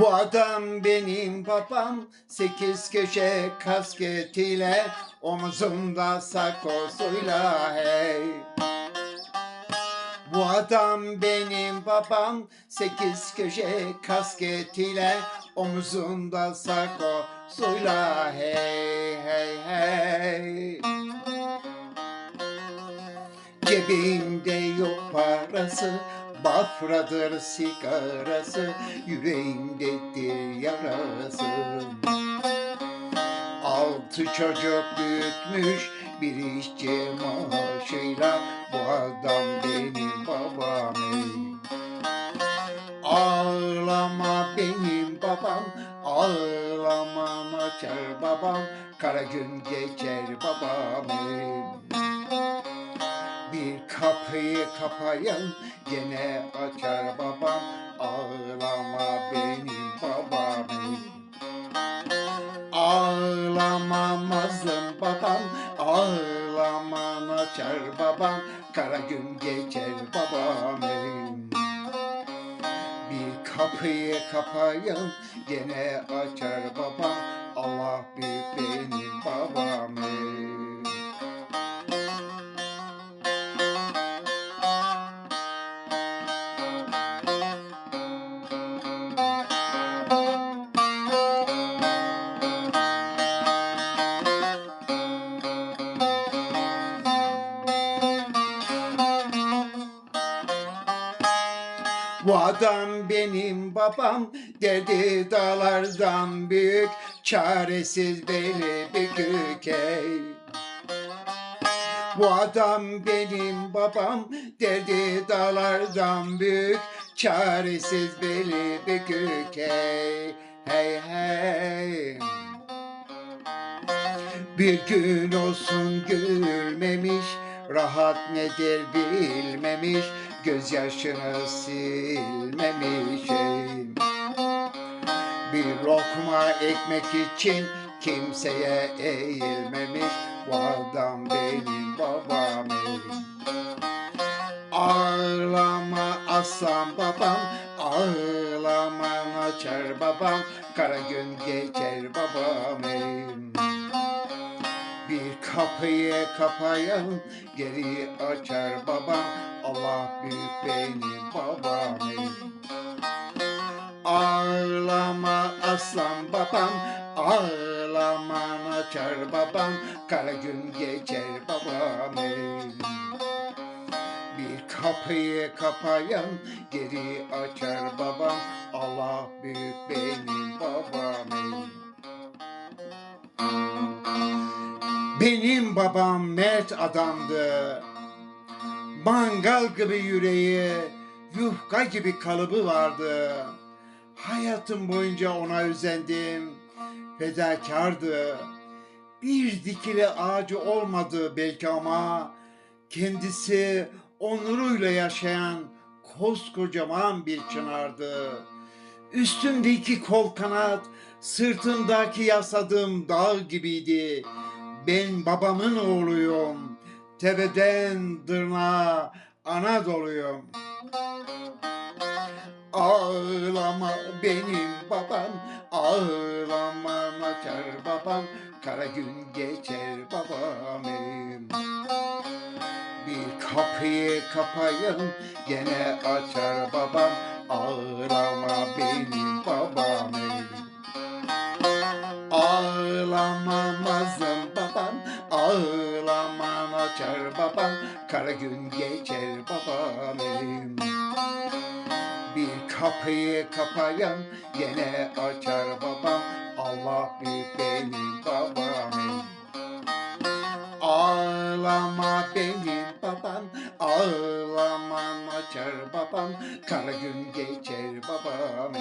Bu adam benim babam. Sekiz köşe kasketiyle Omuzunda sakosuyla hey. Bu adam benim babam. Sekiz köşe kasketiyle Omuzunda sakosuyla hey hey hey Cebimde yok parası Bafradır sigarası Yüreğimdedir yarası Altı çocuk büyütmüş Bir işçi maaşıyla Bu adam benim babam ey. Ağlama benim babam Ağlama naçar babam Kara gün geçer babam ey. Bir kapıyı kapayan gene açar babam Ağlama benim babam. Ağlama mazlum babam Ağlama naçar babam Kara gün geçer babam. Bir kapıyı kapayan gene açar babam Allah büyük benim Bu adam benim babam Derdi dağlardan büyük Çaresiz beli bükük ey. Bu adam benim babam Derdi dağlardan büyük Çaresiz beli bükük ey. Hey hey. Bir gün olsun gülmemiş, rahat nedir bilmemiş, gözyaşını silmemiş. ey. Bir lokma ekmek için kimseye eğilmemiş, bu adam benim babam. Ağlama aslan babam, ağlama açar babam, kara gün geçer babam. ey. Kapıyı kapayan geri açar babam Allah büyük benim babam ey. Ağlama aslan babam Ağlama açar babam Kara gün geçer babam ey. Bir kapıyı kapayan geri açar babam Allah büyük benim babam ey. Benim babam mert adamdı. Mangal gibi yüreği, yufka gibi kalıbı vardı. Hayatım boyunca ona özendim. Fedakardı. Bir dikili ağacı olmadı belki ama kendisi onuruyla yaşayan koskocaman bir çınardı. Üstümdeki kol kanat, sırtımdaki yasadığım dağ gibiydi. Ben babamın oğluyum. Tepeden tırnağa Anadolu'yum. Ağlama benim babam, ağlama açar babam, kara gün geçer babam. ey. Bir kapıyı kapayan gene açar babam, babam, kara gün geçer babam. Bir kapıyı kapayan gene açar babam, Allah büyük benim babam. Ağlama benim babam, ağlama açar babam, kara gün geçer babam.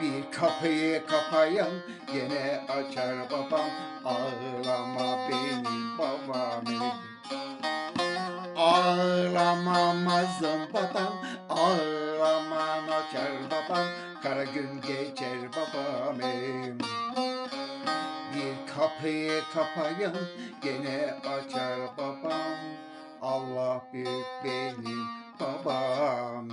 Bir kapıyı kapayan gene açar babam Ağlama benim babam ey. Ağlama mazlum babam Ağlama açar babam Kara gün geçer babam. Bir kapıyı kapayan gene açar babam Allah büyük benim babam.